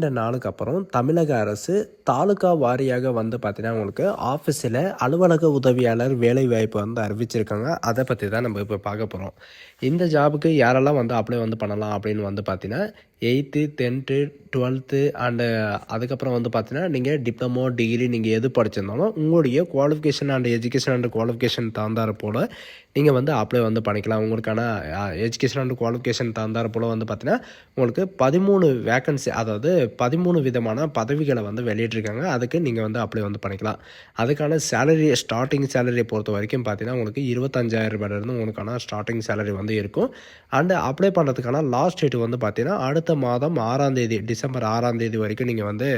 நீண்ட நாளுக்கு அப்புறம் தமிழக அரசு தாலுகா வாரியாக வந்து பார்த்தீங்கன்னா உங்களுக்கு ஆஃபீஸில் அலுவலக உதவியாளர் வேலை வாய்ப்பு வந்து அறிவிச்சிருக்காங்க. அதை பற்றி தான் நம்ம இப்போ பார்க்க போகிறோம் இந்த ஜாபுக்கு யாரெல்லாம் வந்து அப்ளை வந்து பண்ணலாம் அப்படின்னு வந்து பார்த்தீங்கன்னா எயித்து டென்த்து டுவெல்த்து அண்டு அதுக்கப்புறம் வந்து பார்த்தீங்கன்னா நீங்கள் டிப்ளமோ டிகிரி நீங்கள் எது படிச்சிருந்தாலும் உங்களுடைய qualification and education and qualification தகுந்தாற் போல் நீங்கள் வந்து அப்ளை வந்து பண்ணிக்கலாம். உங்களுக்கான எஜுகேஷன் அண்ட் குவாலிஃபிகேஷன் தகுந்தாற் போல் வந்து பார்த்தீங்கன்னா உங்களுக்கு பதிமூணு வேக்கன்சி அதாவது பதிமூணு விதமான பதவிகளை வந்து வெளியிட்ருக்காங்க அதுக்கு நீங்கள் வந்து அப்ளை வந்து பண்ணிக்கலாம். அதுக்கான சேலரி ஸ்டார்டிங் சேலரியை பொறுத்த வரைக்கும் பார்த்தீங்கன்னா உங்களுக்கு இருபத்தஞ்சாயிரம் ரூபாயிலிருந்து உங்களுக்கான ஸ்டார்டிங் சேலரி வந்து இருக்கும். அண்டு அப்ளை பண்ணுறதுக்கான லாஸ்ட் டேட் வந்து பார்த்தீங்கன்னா அடுத்த மாதம் ஆறாம் தேதி டிசம்பர் ஆறாம் தேதி வரைக்கும் நீங்கள் வந்து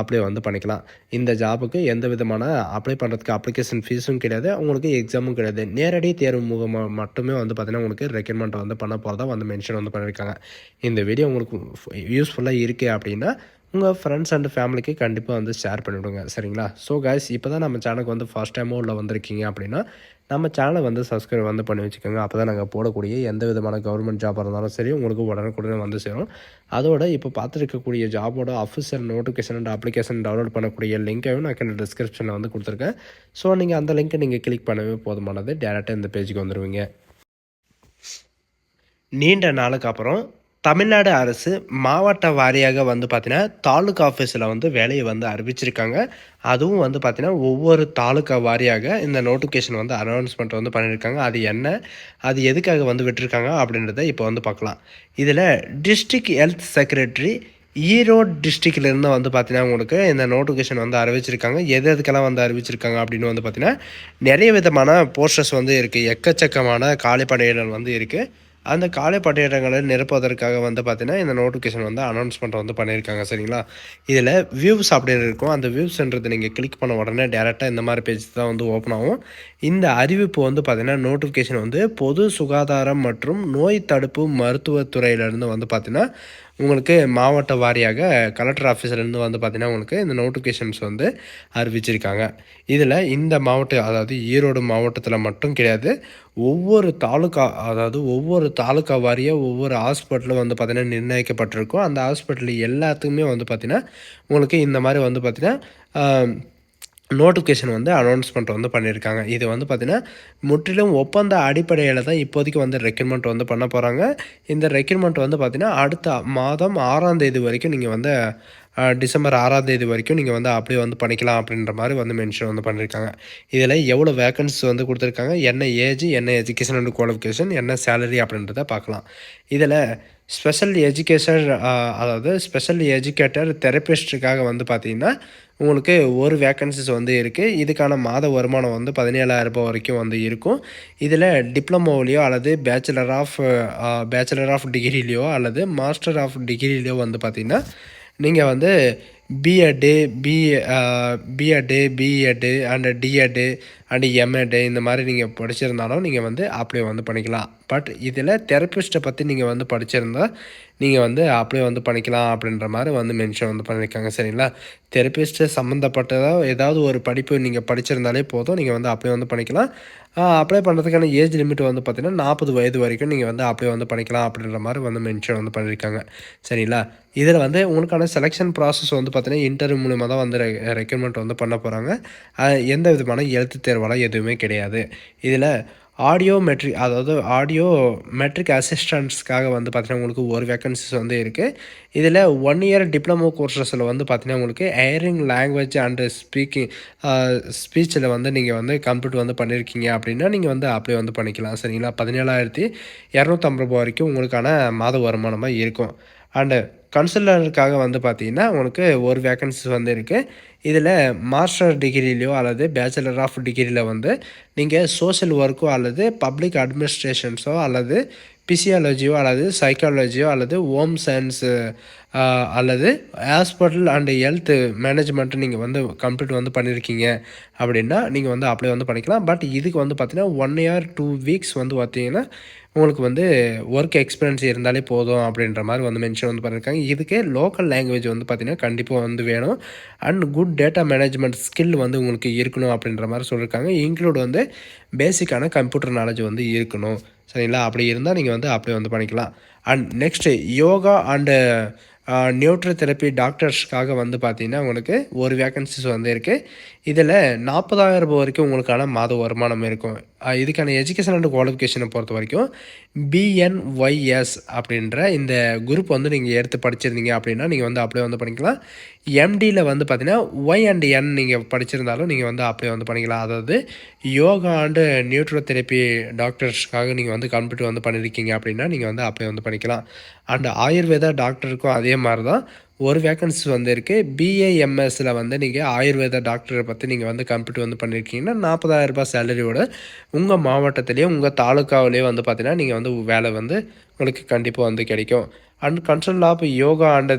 அப்ளை வந்து பண்ணிக்கலாம். இந்த ஜாபுக்கு எந்த விதமான அப்ளை பண்ணுறதுக்கு அப்ளிகேஷன் ஃபீஸும் கிடையாது. உங்களுக்கு எக்ஸாமும் கிடையாது. நேரடி தேர்வு முகமாக மட்டுமே வந்து பார்த்தீங்கன்னா உங்களுக்கு ரெக்கமெண்ட் வந்து பண்ண போகிறதா வந்து மென்ஷன் வந்து பண்ணியிருக்காங்க இந்த வீடியோ உங்களுக்கு யூஸ்ஃபுல்லாக இருக்குது அப்படின்னா உங்கள் ஃப்ரெண்ட்ஸ் அண்ட் ஃபேமிலிக்கு கண்டிப்பாக வந்து ஷேர் பண்ணிவிடுங்க சரிங்களா? ஸோ கைஸ் இப்போ தான் நம்ம சேனலுக்கு வந்து ஃபஸ்ட் டைமோ உள்ளே வந்திருக்கீங்க அப்படின்னா நம்ம சேனலை வந்து சப்ஸ்கிரைப் வந்து பண்ணி வச்சுக்கோங்க. அப்போ தான் நாங்கள் போடக்கூடிய எந்த விதமான கவர்மெண்ட் ஜாபாக இருந்தாலும் சரி உங்களுக்கு உடனுக்குடனே வந்து சேரும். அதோட இப்போ பார்த்துருக்கக்கூடிய ஜாபோட official notification and application download பண்ணக்கூடிய லிங்க்கையும் நான் கீழே டிஸ்கிரிப்ஷனில் வந்து கொடுத்துருக்கேன். ஸோ நீங்கள் அந்த லிங்க்கை நீங்கள் கிளிக் பண்ணவே போதுமானது டேரெக்டாக இந்த பேஜுக்கு வந்துடுவீங்க நீண்ட நாளுக்கு அப்புறம் தமிழ்நாடு அரசு மாவட்ட வாரியாக வந்து பார்த்தீங்கன்னா தாலுக்கா ஆஃபீஸில் வந்து வேலையை வந்து அறிவிச்சிருக்காங்க. அதுவும் வந்து பார்த்தீங்கன்னா ஒவ்வொரு தாலுக்கா வாரியாக இந்த நோட்டிஃபிகேஷன் வந்து அனௌன்ஸ்மெண்ட் வந்து பண்ணியிருக்காங்க அது என்ன? அது எதுக்காக வந்து விட்டுருக்காங்க அப்படின்றத இப்போ வந்து பார்க்கலாம். இதில் டிஸ்ட்ரிக்ட் ஹெல்த் செக்ரட்டரி ஈரோடு டிஸ்ட்ரிக்ட்லேருந்து வந்து பார்த்தீங்கன்னா உங்களுக்கு இந்த நோட்டிஃபிகேஷன் வந்து அறிவிச்சிருக்காங்க. எது எதுக்கெல்லாம் வந்து அறிவிச்சிருக்காங்க அப்படின்னு வந்து பார்த்தீங்கன்னா நிறைய விதமான போஸ்டர்ஸ் வந்து இருக்குது எக்கச்சக்கமான காலிப்படையிடல் வந்து இருக்குது அந்த காலை பணியிடங்களை நிரப்புவதற்காக வந்து பார்த்தீங்கன்னா இந்த நோட்டிஃபிகேஷன் வந்து அனௌன்ஸ்மெண்ட் வந்து பண்ணியிருக்காங்க சரிங்களா? இதில் வியூஸ் அப்படின்னு இருக்கும். அந்த வியூஸ்ன்றது நீங்கள் கிளிக் பண்ண உடனே டேரெக்டாக இந்த மாதிரி பேஜ் தான் வந்து ஓப்பன் ஆகும். இந்த அறிவிப்பு வந்து பார்த்தீங்கன்னா நோட்டிஃபிகேஷன் வந்து பொது சுகாதாரம் மற்றும் நோய் தடுப்பு மருத்துவத்துறையிலேருந்து வந்து பார்த்தீங்கன்னா உங்களுக்கு மாவட்ட வாரியாக கலெக்டர் ஆஃபீஸ்லேருந்து வந்து பார்த்திங்கன்னா உங்களுக்கு இந்த நோட்டிஃபிகேஷன்ஸ் வந்து அறிவிச்சிருக்காங்க. இதில் இந்த மாவட்டம் அதாவது ஈரோடு மாவட்டத்தில் மட்டும் கிடையாது ஒவ்வொரு தாலுக்கா அதாவது ஒவ்வொரு தாலுக்கா வாரியாக ஒவ்வொரு ஹாஸ்பிட்டலும் வந்து பார்த்திங்கன்னா நிர்ணயிக்கப்பட்டிருக்கும். அந்த ஹாஸ்பிட்டல் எல்லாத்துக்குமே வந்து பார்த்திங்கன்னா உங்களுக்கு இந்த மாதிரி வந்து பார்த்திங்கன்னா நோட்டிஃபிகேஷன் வந்து அனௌன்ஸ்மெண்ட் வந்து பண்ணியிருக்காங்க. இது வந்து பார்த்திங்கன்னா முற்றிலும் ஒப்பந்த அடிப்படையில் தான் இப்போதைக்கு வந்து ரெக்யூர்மெண்ட் வந்து பண்ண போகிறாங்க இந்த ரெக்யூர்மெண்ட் வந்து பார்த்திங்கன்னா அடுத்த மாதம் ஆறாம் தேதி வரைக்கும் நீங்கள் வந்து டிசம்பர் ஆறாம் தேதி வரைக்கும் நீங்கள் வந்து அப்படியே வந்து பண்ணிக்கலாம் அப்படின்ற மாதிரி வந்து மென்ஷன் வந்து பண்ணியிருக்காங்க. இதில் எவ்வளோ வேக்கன்சி வந்து கொடுத்துருக்காங்க? என்ன ஏஜ் என்ன எஜுகேஷன் அண்ட் குவாலிஃபிகேஷன் என்ன சேலரி அப்படின்றத பார்க்கலாம். இதில் ஸ்பெஷல் எஜுகேஷன் அதாவது ஸ்பெஷல் எஜுகேட்டர் தெரப்பிஸ்ட்டுக்காக வந்து பார்த்திங்கன்னா உங்களுக்கு ஒரு வேக்கன்சிஸ் வந்து இருக்குது இதுக்கான மாத வருமானம் வந்து பதினேழாயிரம் ரூபாய் வரைக்கும் வந்து இருக்கும். இதில் டிப்ளமோவிலையோ அல்லது பேச்சுலர் ஆஃப் பேச்சுலர் ஆஃப் டிகிரிலேயோ அல்லது மாஸ்டர் ஆஃப் டிகிரிலேயோ வந்து பார்த்திங்கன்னா நீங்கள் வந்து B Ed B B Ed B Ed and D Ed and M Ed இந்த மாதிரி நீங்கள் படிச்சிருந்தாலும் நீங்கள் வந்து அப்ளை வந்து பண்ணிக்கலாம். பட் இதில் தெரப்பிஸ்ட்டை பற்றி நீங்கள் வந்து படிச்சிருந்தா நீங்கள் வந்து அப்ளை வந்து பண்ணிக்கலாம் அப்படின்ற மாதிரி வந்து மென்ஷன் வந்து பண்ணியிருக்காங்க சரிங்களா? தெரப்பிஸ்ட்டு சம்மந்தப்பட்டதாக ஏதாவது ஒரு படிப்பு நீங்கள் படிச்சிருந்தாலே போதும். நீங்கள் வந்து அப்ளை வந்து பண்ணிக்கலாம். அப்ளை பண்ணுறதுக்கான ஏஜ் லிமிட் வந்து பார்த்திங்கன்னா நாற்பது வயது வரைக்கும் நீங்கள் வந்து அப்ளை வந்து பண்ணிக்கலாம் அப்படின்ற மாதிரி வந்து மென்ஷன் வந்து பண்ணியிருக்காங்க சரிங்களா? இதில் வந்து உங்களுக்கான செலெக்ஷன் ப்ராசஸ் வந்து பார்த்திங்கன்னா இன்டர்வியூ மூலிமா தான் வந்து ரெக்யூர்மெண்ட் வந்து பண்ண போகிறாங்க எந்த விதமான எழுத்து தேர்வெல்லாம் எதுவுமே கிடையாது. இதில் ஆடியோ மெட்ரிக் அதாவது ஆடியோ மெட்ரிக் அசிஸ்டன்ட்ஸ்க்காக வந்து பார்த்திங்கன்னா உங்களுக்கு ஒரு வேக்கன்சிஸ் வந்து இருக்குது இதில் ஒன் இயர் டிப்ளமோ கோர்சஸில் வந்து பார்த்திங்கன்னா உங்களுக்கு ஏரிங் லாங்குவேஜ் அண்டு ஸ்பீக்கிங் ஸ்பீச்சில் வந்து நீங்கள் வந்து கம்ப்யூட்டர் வந்து பண்ணியிருக்கீங்க அப்படின்னா நீங்கள் வந்து அப்ளை வந்து பண்ணிக்கலாம். சரிங்களா? பதினேழாயிரத்தி இரநூத்தம்பது ரூபா வரைக்கும் உங்களுக்கான மாத வருமானமாக இருக்கும். அண்டு கன்சல்டருக்காக வந்து பார்த்தீங்கன்னா உனக்கு ஒரு வேக்கன்சி வந்து இருக்குது இதில் மாஸ்டர் டிகிரிலையோ அல்லது பேச்சுலர் ஆஃப் டிகிரியில் வந்து நீங்கள் சோஷியல் ஒர்க்கோ அல்லது பப்ளிக் அட்மினிஸ்ட்ரேஷன்ஸோ அல்லது பிசியாலஜியோ அல்லது சைக்காலஜியோ அல்லது ஹோம் சயின்ஸு அல்லது ஹாஸ்பிட்டல் அண்டு ஹெல்த்து மேனேஜ்மெண்ட்டு நீங்கள் வந்து கம்ப்ளீட் வந்து பண்ணியிருக்கீங்க அப்படின்னா நீங்கள் வந்து அப்ளை வந்து பண்ணிக்கலாம். பட் இதுக்கு வந்து பார்த்திங்கன்னா ஒன் இயர் டூ வீக்ஸ் வந்து பார்த்தீங்கன்னா உங்களுக்கு வந்து ஒர்க் எக்ஸ்பீரியன்ஸ் இருந்தாலே போதும் அப்படின்ற மாதிரி வந்து மென்ஷன் வந்து பண்ணியிருக்காங்க இதுக்கே லோக்கல் லாங்குவேஜ் வந்து பார்த்திங்கன்னா கண்டிப்பாக வந்து வேணும். And good data management skill வந்து உங்களுக்கு இருக்கணும் அப்படின்ற மாதிரி சொல்லியிருக்காங்க இன்க்ளூட் வந்து பேசிக்கான கம்ப்யூட்டர் நாலேஜ் வந்து இருக்கணும். சரிங்களா? அப்படி இருந்தால் நீங்கள் வந்து அப்ளை வந்து பண்ணிக்கலாம். And next yoga and neuro therapy டாக்டர்ஸ்க்காக வந்து பார்த்தீங்கன்னா உங்களுக்கு ஒரு வேக்கன்சிஸ் வந்து இருக்குது இதில் நாற்பதாயிரம் ரூபாய் வரைக்கும் உங்களுக்கான மாத வருமானம் இருக்கும். இதுக்கான எஜுகேஷன் அண்ட் குவாலிஃபிகேஷனை பொறுத்த வரைக்கும் பிஎன்ஒய்எஸ் அப்படின்ற இந்த குரூப் வந்து நீங்கள் எடுத்து படிச்சிருந்தீங்க அப்படின்னா நீங்கள் வந்து அப்ளை வந்து பண்ணிக்கலாம். எம்டியில் வந்து பார்த்தீங்கன்னா ஒய் அண்ட் என் நீங்கள் படிச்சிருந்தாலும் நீங்கள் வந்து அப்ளை வந்து பண்ணிக்கலாம். அதாவது யோகா அண்டு நியூட்ரோ தெரப்பி டாக்டர்ஸ்க்காக நீங்கள் வந்து கம்ப்யூட்டர் வந்து பண்ணியிருக்கீங்க அப்படின்னா நீங்கள் வந்து அப்ளை வந்து பண்ணிக்கலாம். அண்ட் ஆயுர்வேதா டாக்டருக்கும் அதே மாதிரி தான். ஒரு வேக்கன்சி வந்திருக்கு. இருக்குது பிஏஎம்எஸ்சில் வந்து நீங்கள் ஆயுர்வேத டாக்டரை பற்றி நீங்கள் வந்து கம்ப்யூட்டர் வந்து பண்ணியிருக்கீங்கன்னா நாற்பதாயிரம் ரூபாய் சேலரியோட உங்கள் மாவட்டத்திலேயே உங்கள் தாலுக்காவிலேயே வந்து பார்த்தீங்கன்னா நீங்கள் வந்து வேலை வந்து உங்களுக்கு கண்டிப்பாக வந்து கிடைக்கும். And consult of yoga and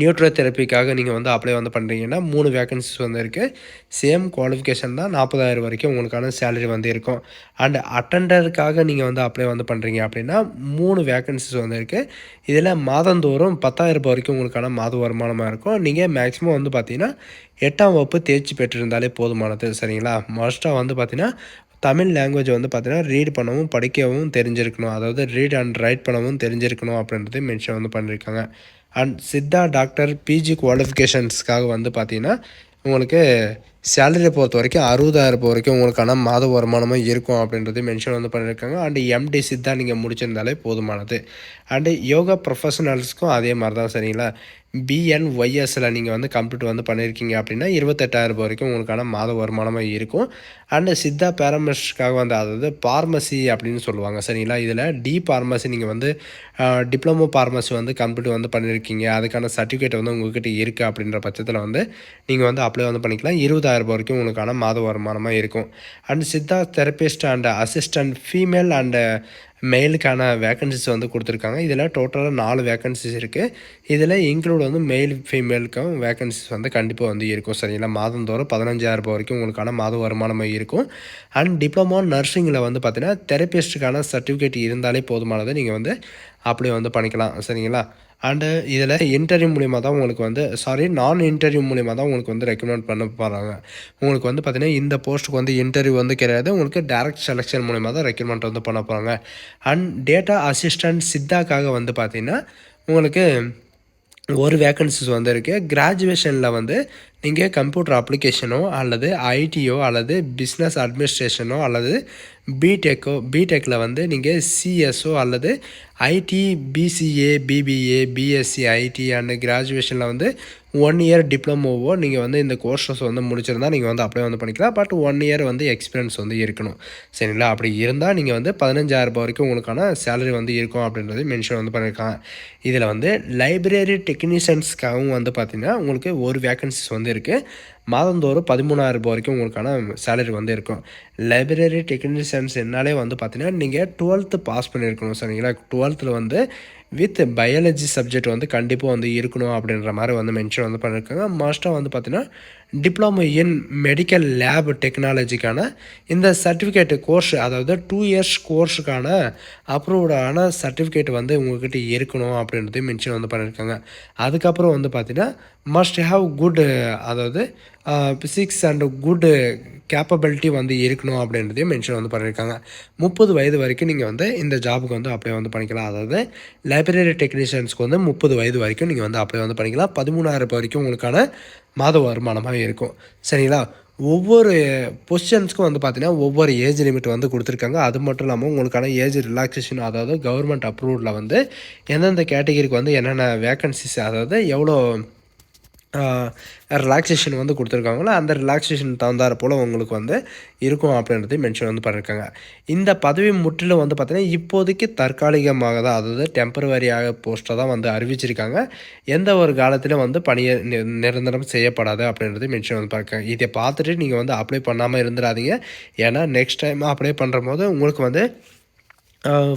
neuro தெரப்பிக்காக நீங்கள் வந்து அப்ளை வந்து பண்ணுறீங்கன்னா மூணு வேகன்சிஸ் வந்து இருக்குது சேம் குவாலிஃபிகேஷன் தான் நாற்பதாயிரம் வரைக்கும் உங்களுக்கான சேலரி வந்து இருக்கும். அண்ட் அட்டண்டருக்காக நீங்கள் வந்து அப்ளை வந்து பண்ணுறீங்க அப்படின்னா மூணு வேகன்சிஸ் வந்து இருக்குது இதில் மாதந்தோறும் பத்தாயிரம் ரூபாய் வரைக்கும் உங்களுக்கான மாத வருமானமாக இருக்கும். நீங்கள் மேக்ஸிமம் வந்து பார்த்தீங்கன்னா எட்டாம் வகுப்பு தேர்ச்சி பெற்றிருந்தாலே போதுமானது சரிங்களா? மோஸ்ட்டாக வந்து பார்த்தீங்கன்னா தமிழ் லாங்குவேஜ் வந்து பார்த்தீங்கன்னா ரீட் பண்ணவும் படிக்கவும் தெரிஞ்சிருக்கணும். அதாவது ரீட் அண்ட் ரைட் பண்ணவும் தெரிஞ்சிருக்கணும் அப்படின்றது மென்ஷன் வந்து பண்ணியிருக்காங்க அண்ட் சித்தா டாக்டர் பிஜி குவாலிஃபிகேஷன்ஸ்க்காக வந்து பார்த்தீங்கன்னா உங்களுக்கு சேலரியை பொறுத்த வரைக்கும் அறுபதாயிரம் ரூபாய் வரைக்கும் உங்களுக்கான மாத வருமானமும் இருக்கும் அப்படின்றது மென்ஷன் வந்து பண்ணியிருக்காங்க. அண்டு எம்டி சித்தா நீங்கள் முடிச்சிருந்தாலே போதுமானது. அண்டு யோகா ப்ரொஃபஷனல்ஸ்க்கும் அதே மாதிரி தான் சரிங்களா? பிஎன்ஒய்எஸில் நீங்கள் வந்து கம்ப்யூட்டர் வந்து பண்ணியிருக்கீங்க அப்படின்னா இருபத்தெட்டாயிரம் ரூபாய் வரைக்கும் உங்களுக்கான மாத வருமானமாக இருக்கும். அண்டு சித்தா பேரமெஸ்ட்காக வந்து அதாவது பார்மசி அப்படின்னு சொல்லுவாங்க சரிங்களா? இதில் டி பார்மசி நீங்கள் வந்து டிப்ளமோ பார்மசி வந்து கம்ப்யூட்டர் வந்து பண்ணியிருக்கீங்க அதுக்கான சர்டிஃபிகேட் வந்து உங்கள்கிட்ட இருக்குது அப்படின்ற பட்சத்தில் வந்து நீங்கள் வந்து அப்ளை வந்து பண்ணிக்கலாம். இருபதாயிரம் ரூபாய் வரைக்கும் உங்களுக்கான மாத வருமானமாக இருக்கும். And Siddha therapist and assistant female and மெயிலுக்கான vacancies வந்து கொடுத்துருக்காங்க. இதில் டோட்டலாக நாலு வேக்கன்சிஸ் இருக்குது இதில் இன்க்ளூட் வந்து மெயில் ஃபீமேலுக்கும் வேக்கன்சிஸ் வந்து கண்டிப்பாக வந்து இருக்கும். சரிங்களா மாதந்தோறும் பதினஞ்சாயிரம் ரூபாய் வரைக்கும் உங்களுக்கான மாத வருமானமாக இருக்கும். அண்ட் டிப்ளமோ நர்சிங்கில் வந்து பார்த்தீங்கன்னா தெரப்பிஸ்ட்டுக்கான சர்டிஃபிகேட் இருந்தாலே போதுமானது நீங்கள் வந்து அப்படியே வந்து பண்ணிக்கலாம். சரிங்களா? அண்டு இதில் இன்டர்வியூ மூலிமா தான் உங்களுக்கு வந்து சாரி நான் இன்டர்வியூ மூலிமா தான் உங்களுக்கு வந்து ரெக்கமெண்ட் பண்ண போகிறாங்க உங்களுக்கு வந்து பார்த்திங்கன்னா இந்த போஸ்ட்டுக்கு வந்து இன்டர்வியூ வந்து கிடையாது. உங்களுக்கு டேரக்ட் செலெக்ஷன் மூலிமா தான் ரெக்கமெண்ட் வந்து பண்ண போகிறாங்க அண்ட் டேட்டா அசிஸ்டன்ட் சித்தாக்காக வந்து பார்த்திங்கன்னா உங்களுக்கு ஒரு வேக்கன்சிஸ் வந்திருக்கு. கிராஜுவேஷனில் வந்து நீங்கள் கம்ப்யூட்டர் அப்ளிகேஷனோ அல்லது ஐடியோ அல்லது பிஸ்னஸ் அட்மினிஸ்ட்ரேஷனோ அல்லது பிடெக்கோ பிடெக்கில் வந்து நீங்கள் சிஎஸ்ஓ அல்லது IT BCA BBA BSc IT and கிராஜுவேஷனில் வந்து ஒன் இயர் டிப்ளமோவோ நீங்கள் வந்து இந்த கோர்ஸஸ் வந்து முடிச்சிருந்தால் நீங்கள் வந்து அப்ளை வந்து பண்ணிக்கலாம். பட் ஒன் இயர் வந்து எக்ஸ்பீரியன்ஸ் வந்து இருக்கணும். சரிங்களா? அப்படி இருந்தால் நீங்கள் வந்து பதினஞ்சாயிரம் ரூபாய் வரைக்கும் உங்களுக்கான சேலரி வந்து இருக்கும் அப்படின்றது மென்ஷன் வந்து பண்ணியிருக்காங்க இதில் வந்து லைப்ரரி டெக்னீஷியன்ஸ்க்காகவும் வந்து பார்த்திங்கன்னா உங்களுக்கு ஒரு வேக்கன்சிஸ் வந்து இருக்குது மாதந்தோறும் பதிமூணாயிரம் ரூபாய் வரைக்கும் உங்களுக்கான சேலரி வந்து இருக்கும். லைப்ரரி டெக்னீஷியன்ஸ் என்னாலே வந்து பார்த்தீங்கன்னா நீங்கள் டுவெல்த்து பாஸ் பண்ணியிருக்கணும் சரிங்களா? டுவெல்த்தில் வந்து வித் பயாலஜி சப்ஜெக்ட் வந்து கண்டிப்பாக வந்து இருக்கணும் அப்படின்ற மாதிரி வந்து மென்ஷன் வந்து பண்ணியிருக்காங்க மாஸ்ட்டாக வந்து பார்த்தீங்கன்னா டிப்ளமோ இன் மெடிக்கல் லேப் டெக்னாலஜிக்கான இந்த சர்டிஃபிகேட்டு கோர்ஸ் அதாவது டூ இயர்ஸ் கோர்ஸுக்கான அப்ரூவ்டான சர்டிஃபிகேட் வந்து உங்கள்கிட்ட இருக்கணும் அப்படின்றது மென்ஷன் வந்து பண்ணியிருக்காங்க. அதுக்கப்புறம் வந்து பார்த்தீங்கன்னா மஸ்ட் ஹாவ் குட் அதாவது ஃபிசிக்ஸ் அண்ட் குட் கேப்பபிலிட்டி வந்து இருக்கணும் அப்படின்றதையும் மென்ஷன் வந்து பண்ணியிருக்காங்க. முப்பது வயது வரைக்கும் நீங்கள் வந்து இந்த ஜாபுக்கு வந்து அப்ளை வந்து பண்ணிக்கலாம். அதாவது லைப்ரரி டெக்னீஷியன்ஸ்க்கு வந்து முப்பது வயது வரைக்கும் நீங்கள் வந்து அப்ளை வந்து பண்ணிக்கலாம். பதிமூணாயிரம் ரூபாய் வரைக்கும் உங்களுக்கான மாத வருமானமாக இருக்கும். சரிங்களா? ஒவ்வொரு பொசிஷன்ஸ்க்கும் வந்து பார்த்தீங்கன்னா ஒவ்வொரு ஏஜ் லிமிட் வந்து கொடுத்துருக்காங்க. அது மட்டும் இல்லாமல் உங்களுக்கான ஏஜ் ரிலாக்ஸேஷன் அதாவது கவர்மெண்ட் அப்ரூவ்டில் வந்து எந்தெந்த கேட்டகிரிக்கு வந்து என்னென்ன வேக்கன்சிஸ் அதாவது எவ்வளோ ரிலாக்ஸேஷன் வந்து கொடுத்துருக்காங்களோ அந்த ரிலாக்ஸேஷன் தகுந்தாற் போல் உங்களுக்கு வந்து இருக்கும் அப்படின்றதையும் மென்ஷன் வந்து பண்ணியிருக்காங்க இந்த பதவி முற்றிலும் வந்து பார்த்திங்கன்னா இப்போதைக்கு தற்காலிகமாக தான் அதாவது டெம்பரவரியாக போஸ்ட்டாக தான் வந்து அறிவிச்சிருக்காங்க. எந்த ஒரு காலத்திலும் வந்து பணியை நிரந்தரம் செய்யப்படாது அப்படின்றதையும் மென்ஷன் வந்து பண்ணியிருக்காங்க இதை பார்த்துட்டு நீங்கள் வந்து அப்ளை பண்ணாமல் இருந்துடாதீங்க ஏன்னா நெக்ஸ்ட் டைம் அப்ளை பண்ணுற போது உங்களுக்கு வந்து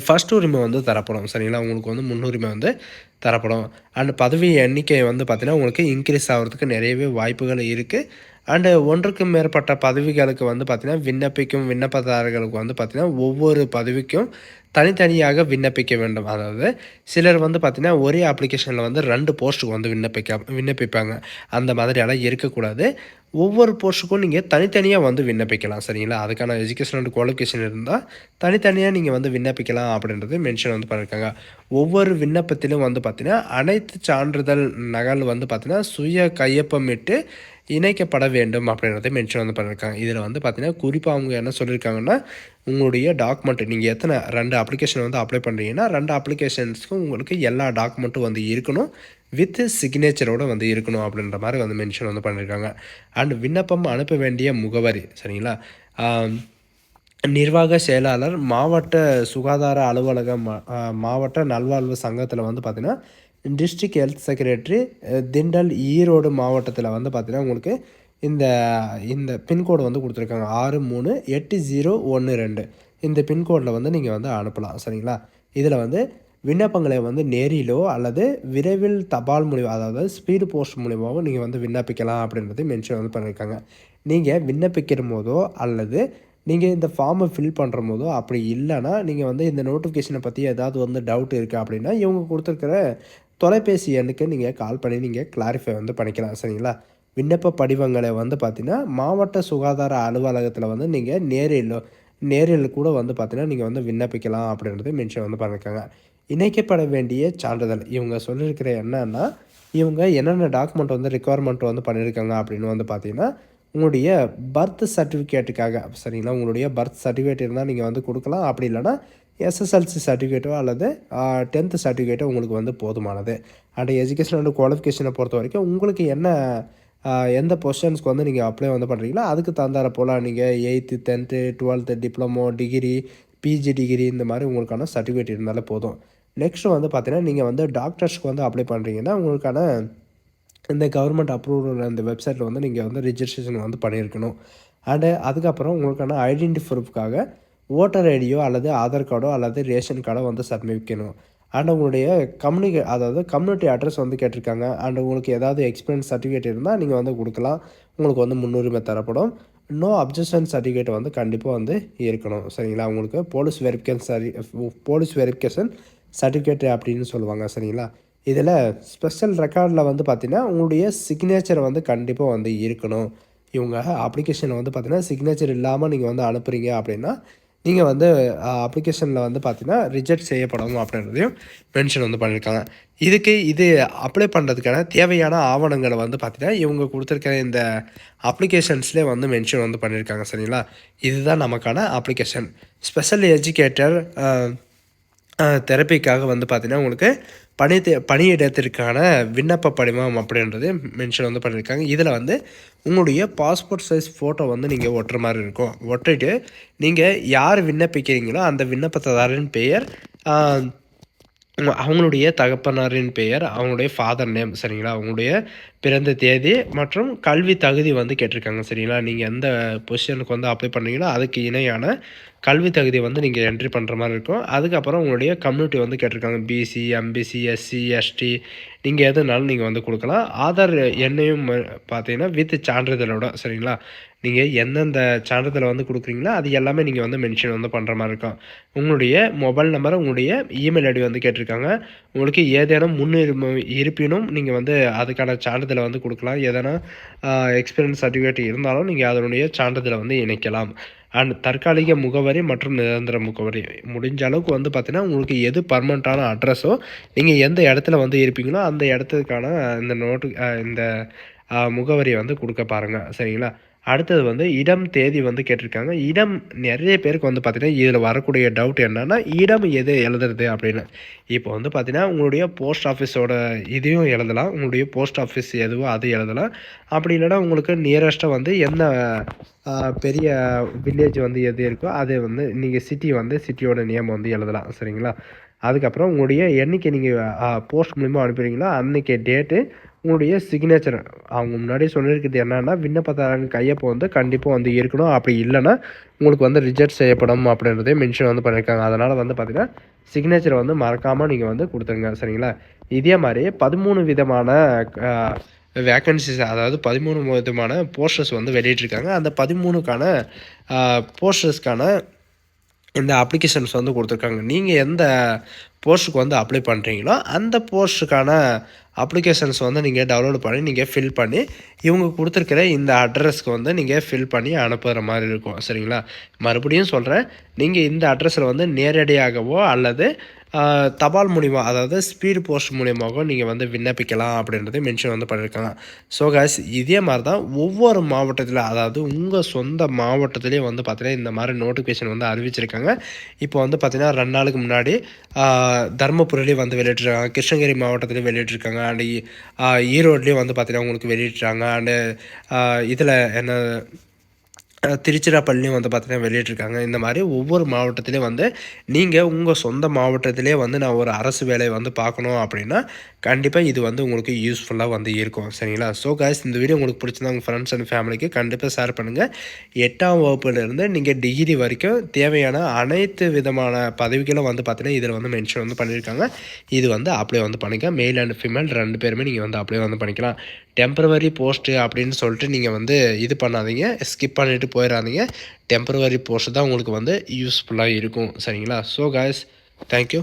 ஃபஸ்ட் உரிமை வந்து தரப்படும். சரிங்களா? உங்களுக்கு வந்து முன்னுரிமை வந்து தரப்படும். அண்ட் பதவி எண்ணிக்கை வந்து பார்த்திங்கன்னா உங்களுக்கு இன்க்ரீஸ் ஆகிறதுக்கு நிறையவே வாய்ப்புகள் இருக்குது அண்டு ஒன்றுக்கும் மேற்பட்ட பதவிகளுக்கு வந்து பார்த்திங்கன்னா விண்ணப்பிக்கும் விண்ணப்பதாரர்களுக்கு வந்து பார்த்திங்கன்னா ஒவ்வொரு பதவிக்கும் தனித்தனியாக விண்ணப்பிக்க வேண்டும். அதாவது சிலர் வந்து பார்த்திங்கன்னா ஒரே அப்ளிகேஷனில் வந்து ரெண்டு போஸ்ட்டுக்கு வந்து விண்ணப்பிக்க விண்ணப்பிப்பாங்க. அந்த மாதிரியெல்லாம் இருக்கக்கூடாது. ஒவ்வொரு போஸ்ட்டுக்கும் நீங்கள் தனித்தனியாக வந்து விண்ணப்பிக்கலாம் சரிங்களா? அதுக்கான எஜுகேஷன் அண்ட் குவாலிஃபிகேஷன் இருந்தால் தனித்தனியாக நீங்கள் வந்து விண்ணப்பிக்கலாம் அப்படின்றது மென்ஷன் வந்து பண்ணியிருக்காங்க ஒவ்வொரு விண்ணப்பத்திலும் வந்து பார்த்திங்கன்னா அனைத்து சான்றிதழ் நகல் வந்து பார்த்தீங்கன்னா சுய கையொப்பமிட்டு இணைக்கப்பட வேண்டும் அப்படின்றத மென்ஷன் வந்து பண்ணியிருக்காங்க இதில் வந்து பார்த்தீங்கன்னா குறிப்பாக அவங்க என்ன சொல்லியிருக்காங்கன்னா உங்களுடைய டாக்குமெண்ட் நீங்கள் எத்தனை ரெண்டு அப்ளிகேஷன் வந்து அப்ளை பண்ணுறீங்கன்னா ரெண்டு அப்ளிகேஷன்ஸ்க்கும் உங்களுக்கு எல்லா டாக்குமெண்ட்டும் வந்து இருக்கணும். வித் சிக்னேச்சரோடு வந்து இருக்கணும் அப்படின்ற மாதிரி வந்து மென்ஷன் வந்து பண்ணியிருக்காங்க அண்ட் விண்ணப்பம் அனுப்ப வேண்டிய முகவரி சரிங்களா? நிர்வாக செயலாளர் மாவட்ட சுகாதார அலுவலகம் மா- மாவட்ட நல்வாழ்வு சங்கத்தில் வந்து பார்த்திங்கன்னா district health secretary Thindal Erode மாவட்டத்தில் வந்து பார்த்தீங்கன்னா உங்களுக்கு இந்த இந்த பின்கோடு வந்து கொடுத்துருக்காங்க. ஆறு மூணு எட்டு ஜீரோ ஒன்று ரெண்டு. இந்த பின்கோடில் வந்து நீங்கள் வந்து அனுப்பலாம். சரிங்களா? இதில் வந்து விண்ணப்பங்களை வந்து நேரிலோ அல்லது விரைவில் தபால் மூலிமா அதாவது ஸ்பீடு போஸ்ட் மூலிமாவோ நீங்கள் வந்து விண்ணப்பிக்கலாம் அப்படின்றது மென்ஷன் வந்து பண்ணியிருக்காங்க நீங்கள் விண்ணப்பிக்கிற போதோ அல்லது நீங்கள் இந்த ஃபார்மை ஃபில் பண்ணுற போதோ அப்படி இல்லைன்னா நீங்கள் வந்து இந்த நோட்டிஃபிகேஷனை பற்றி ஏதாவது வந்து டவுட் இருக்குது அப்படின்னா இவங்க கொடுத்துருக்கிற தொலைபேசி எண்ணுக்கு நீங்கள் கால் பண்ணி நீங்கள் கிளாரிஃபை வந்து பண்ணிக்கலாம் சரிங்களா? விண்ணப்ப படிவங்களை வந்து பார்த்தீங்கன்னா மாவட்ட சுகாதார அலுவலகத்தில் வந்து நீங்கள் நேரில் நேரில் கூட வந்து பார்த்திங்கன்னா நீங்கள் வந்து விண்ணப்பிக்கலாம் அப்படின்றது மென்ஷன் வந்து பண்ணியிருக்காங்க இணைக்கப்பட வேண்டிய சான்றிதழ். இவங்க சொல்லியிருக்கிற என்னன்னா இவங்க என்னென்ன டாக்குமெண்ட் வந்து ரெக்குவயர்மெண்ட் வந்து பண்ணியிருக்காங்க அப்படின்னு வந்து பார்த்தீங்கன்னா உங்களுடைய பர்த் சர்டிஃபிகேட்டுக்காக சரிங்களா? உங்களுடைய பர்த் சர்டிஃபிகேட் இருந்தால் நீங்கள் வந்து கொடுக்கலாம். அப்படி இல்லைன்னா எஸ்எஸ்எல்சி சர்டிஃபிகேட்டோ அல்லது டென்த்து சர்டிஃபிகேட்டோ உங்களுக்கு வந்து போதுமானது. அண்ட் எஜுகேஷன் அண்ட் குவாலிஃபிகேஷனை பொறுத்த வரைக்கும் உங்களுக்கு என்ன எந்த பொசிஷன்ஸ்க்கு வந்து நீங்கள் அப்ளை வந்து பண்ணுறீங்களோ அதுக்கு தந்தார போல் நீங்கள் eighth tenth twelfth diploma degree PG degree இந்த மாதிரி உங்களுக்கான சர்டிஃபிகேட் இருந்தாலே போதும். நெக்ஸ்ட் வந்து பார்த்தீங்கன்னா நீங்கள் வந்து டாக்டர்ஸ்க்கு வந்து அப்ளை பண்ணுறீங்கன்னா உங்களுக்கான இந்த கவர்மெண்ட் அப்ரூவல் அந்த வெப்சைட்டில் வந்து நீங்கள் வந்து ரிஜிஸ்ட்ரேஷன் வந்து பண்ணியிருக்கணும். அண்டு அதுக்கப்புறம் உங்களுக்கான ஐடென்டி ப்ரூஃப்காக ஓட்டர் ஐடியோ அல்லது ஆதார் கார்டோ அல்லது ரேஷன் கார்டோ வந்து சப்மிக்கணும் அண்ட் உங்களுடைய கம்யூனிகே அதாவது கம்யூனிட்டி அட்ரஸ் வந்து கேட்டிருக்காங்க. அண்ட் உங்களுக்கு ஏதாவது எக்ஸ்பீரியன்ஸ் சர்டிஃபிகேட் இருந்தால் நீங்கள் வந்து கொடுக்கலாம். உங்களுக்கு வந்து முன்னுரிமை தரப்படும். நோ அப்ஜெக்ஷன் சர்டிஃபிகேட் வந்து கண்டிப்பாக வந்து இருக்கணும். சரிங்களா? உங்களுக்கு போலீஸ் வெரிஃபிகேஷன் சரி போலீஸ் வெரிஃபிகேஷன் சர்டிஃபிகேட் அப்படின்னு சொல்லுவாங்க. சரிங்களா? இதில் ஸ்பெஷல் ரெக்கார்டில் வந்து பார்த்தீங்கன்னா உங்களுடைய சிக்னேச்சர் வந்து கண்டிப்பாக வந்து இருக்கணும். இவங்க அப்ளிகேஷனை வந்து பார்த்தீங்கன்னா சிக்னேச்சர் இல்லாமல் நீங்கள் வந்து அனுப்புகிறீங்க அப்படின்னா நீங்கள் வந்து அப்ளிகேஷனில் வந்து பார்த்தீங்கன்னா ரிஜெக்ட் செய்யப்படணும் அப்படின்றதையும் மென்ஷன் வந்து பண்ணியிருக்காங்க இதுக்கு இது அப்ளை பண்ணுறதுக்கான தேவையான ஆவணங்களை வந்து பார்த்தீங்கன்னா இவங்க கொடுத்துருக்கிற இந்த அப்ளிகேஷன்ஸ்லேயே வந்து மென்ஷன் வந்து பண்ணியிருக்காங்க சரிங்களா? இதுதான் நமக்கான அப்ளிகேஷன் ஸ்பெஷல் எஜுகேட்டர் தெரப்பிக்காக வந்து பார்த்தீங்கன்னா உங்களுக்கு பணி தே- பணியிடத்திற்கான விண்ணப்ப படிமம் அப்படின்றது மென்ஷன் வந்து பண்ணியிருக்காங்க இதில் வந்து உங்களுடைய பாஸ்போர்ட் சைஸ் ஃபோட்டோ வந்து நீங்கள் ஒட்டுற மாதிரி இருக்கும். ஒட்டிட்டு நீங்கள் யார் விண்ணப்பிக்கிறீங்களோ அந்த விண்ணப்பத்ததாரின் பெயர் அவங்களுடைய தகப்பனாரின் பெயர் அவங்களுடைய ஃபாதர் நேம் சரிங்களா? அவங்களுடைய பிறந்த தேதி மற்றும் கல்வி தகுதி வந்து கேட்டிருக்காங்க சரிங்களா? நீங்கள் எந்த பொசிஷனுக்கு வந்து அப்ளை பண்ணுறீங்களோ அதுக்கு இணையான கல்வி தகுதி வந்து நீங்கள் என்ட்ரி பண்ணுற மாதிரி இருக்கும். அதுக்கப்புறம் உங்களுடைய கம்யூனிட்டி வந்து கேட்டிருக்காங்க. பிசி எம்பிசி எஸ்சி எஸ்டி நீங்கள் எதுனாலும் நீங்கள் வந்து கொடுக்கலாம். ஆதார் எண்ணையும் பார்த்தீங்கன்னா வித் சான்றிதழோட சரிங்களா? நீங்கள் எந்தெந்த சான்றிதழை வந்து கொடுக்குறீங்களோ அது எல்லாமே நீங்கள் வந்து மென்ஷன் வந்து பண்ணுற மாதிரி இருக்கும். உங்களுடைய மொபைல் நம்பர் உங்களுடைய இமெயில் ஐடி வந்து கேட்டிருக்காங்க. உங்களுக்கு ஏதேனும் முன்னுரிமை இருப்பினும் நீங்கள் வந்து அதுக்கான சான்றிதழை வந்து கொடுக்கலாம். எதனா எக்ஸ்பீரியன்ஸ் சர்டிஃபிகேட் இருந்தாலும் நீங்கள் அதனுடைய சான்றிதழை வந்து இணைக்கலாம். அண்ட் தற்காலிக முகவரி மற்றும் நிரந்தர முகவரி. முடிஞ்ச அளவுக்கு வந்து பார்த்தீங்கன்னா உங்களுக்கு எது பர்மனண்ட்டான அட்ரஸோ நீங்கள் எந்த இடத்துல வந்து இருப்பீங்களோ அந்த இடத்துக்கான இந்த நோட்டு இந்த முகவரியை வந்து கொடுக்க பாருங்கள் சரிங்களா? அடுத்தது வந்து இடம் தேதி வந்து கேட்டிருக்காங்க. இடம் நிறைய பேருக்கு வந்து பார்த்தீங்கன்னா இதில் வரக்கூடிய டவுட் என்னென்னா இடம் எது எழுதுறது அப்படின்னு. இப்போ வந்து பார்த்தீங்கன்னா உங்களுடைய போஸ்ட் ஆஃபீஸோட இதையும் எழுதலாம். உங்களுடைய போஸ்ட் ஆஃபீஸ் எதுவோ அது எழுதலாம். அப்படி இல்லைன்னா உங்களுக்கு நியரஸ்ட்டாக வந்து என்ன பெரிய வில்லேஜ் வந்து எது இருக்கோ அது வந்து நீங்கள் சிட்டி வந்து சிட்டியோட நேம் வந்து எழுதலாம். சரிங்களா? அதுக்கப்புறம் உங்களுடைய என்றைக்கு நீங்கள் போஸ்ட் மூலிமா அனுப்புறீங்களோ அன்றைக்கி டேட்டு உங்களுடைய சிக்னேச்சர் அவங்க முன்னாடி சொல்லியிருக்கிறது என்னென்னா விண்ணப்பதாரங்க கையப்போ வந்து கண்டிப்பாக வந்து இருக்கணும். அப்படி இல்லைன்னா உங்களுக்கு வந்து ரிஜெக்ட் செய்யப்படும் அப்படின்றதே மென்ஷன் வந்து பண்ணியிருக்காங்க. அதனால் வந்து பார்த்திங்கன்னா சிக்னேச்சர் வந்து மறக்காமல் நீங்கள் வந்து கொடுத்துருங்க. சரிங்களா? இதே மாதிரி பதிமூணு விதமான வேக்கன்சிஸ் அதாவது பதிமூணு விதமான போஸ்டர்ஸ் வந்து வெளியிட்டிருக்காங்க. அந்த பதிமூணுக்கான போஸ்டர்ஸ்க்கான இந்த அப்ளிகேஷன்ஸ் வந்து கொடுத்துருக்காங்க. நீங்கள் எந்த போஸ்ட்டுக்கு வந்து அப்ளை பண்ணுறீங்களோ அந்த போஸ்ட்டுக்கான அப்ளிகேஷன்ஸ் வந்து நீங்கள் டவுன்லோட் பண்ணி நீங்கள் ஃபில் பண்ணி இவங்க கொடுத்துருக்கிற இந்த அட்ரஸ்க்கு வந்து நீங்கள் ஃபில் பண்ணி அனுப்புகிற மாதிரி இருக்கும். சரிங்களா? மறுபடியும் சொல்கிறேன் நீங்கள் இந்த அட்ரஸில் வந்து நேரடியாகவோ அல்லது தபால் மூலிமா அதாவது ஸ்பீடு போஸ்ட் மூலியமாகவும் நீங்கள் வந்து விண்ணப்பிக்கலாம் அப்படின்றதையும் மென்ஷன் வந்து பண்ணியிருக்காங்க ஸோ guys இதே மாதிரி தான் ஒவ்வொரு மாவட்டத்தில் அதாவது உங்கள் சொந்த மாவட்டத்திலே வந்து பார்த்தீங்கன்னா இந்த மாதிரி நோட்டிஃபிகேஷன் வந்து அறிவிச்சிருக்காங்க. இப்போ வந்து பார்த்தீங்கன்னா ரெண்டு நாளுக்கு முன்னாடி ஆஹ், வந்து வெளியிட்டிருக்காங்க கிருஷ்ணகிரி மாவட்டத்திலையும் வெளியிட்டிருக்காங்க அண்ட் ஈரோட்லேயும் வந்து பார்த்திங்கன்னா உங்களுக்கு வெளியிட்டிருக்காங்க அண்டு இதில் என்ன திருச்சிராப்பள்ளியும் வந்து பார்த்தீங்கன்னா வெளியிட்ருக்காங்க இந்த மாதிரி ஒவ்வொரு மாவட்டத்திலையும் வந்து நீங்கள் உங்கள் சொந்த மாவட்டத்திலே வந்து நான் ஒரு அரசு வேலையை வந்து பார்க்கணும் அப்படின்னா கண்டிப்பாக இது வந்து உங்களுக்கு யூஸ்ஃபுல்லாக வந்து இருக்கும். சரிங்களா? ஸோ காய்ஸ் இந்த வீடியோ உங்களுக்கு பிடிச்சிருந்தா உங்கள் ஃப்ரெண்ட்ஸ் அண்ட் ஃபேமிலிக்கு கண்டிப்பாக ஷேர் பண்ணுங்கள் எட்டாம் வகுப்புலேருந்து நீங்கள் டிகிரி வரைக்கும் தேவையான அனைத்து விதமான பதவிகளும் வந்து பார்த்தீங்கன்னா இதில் வந்து மென்ஷன் வந்து பண்ணியிருக்காங்க. இது வந்து அப்ளை வந்து பண்ணிக்கலாம். மேல் அண்ட் ஃபீமேல் ரெண்டு பேருமே நீங்கள் வந்து அப்ளை வந்து பண்ணிக்கலாம். டெம்பரவரி போஸ்ட்டு அப்படின்னு சொல்லிட்டு நீங்கள் வந்து இது பண்ணாதீங்க. ஸ்கிப் பண்ணிவிட்டு போயிடாதீங்க டெம்பரவரி போஸ்ட் தான் உங்களுக்கு வந்து யூஸ்ஃபுல்லாக இருக்கும். சரிங்களா? So guys thank you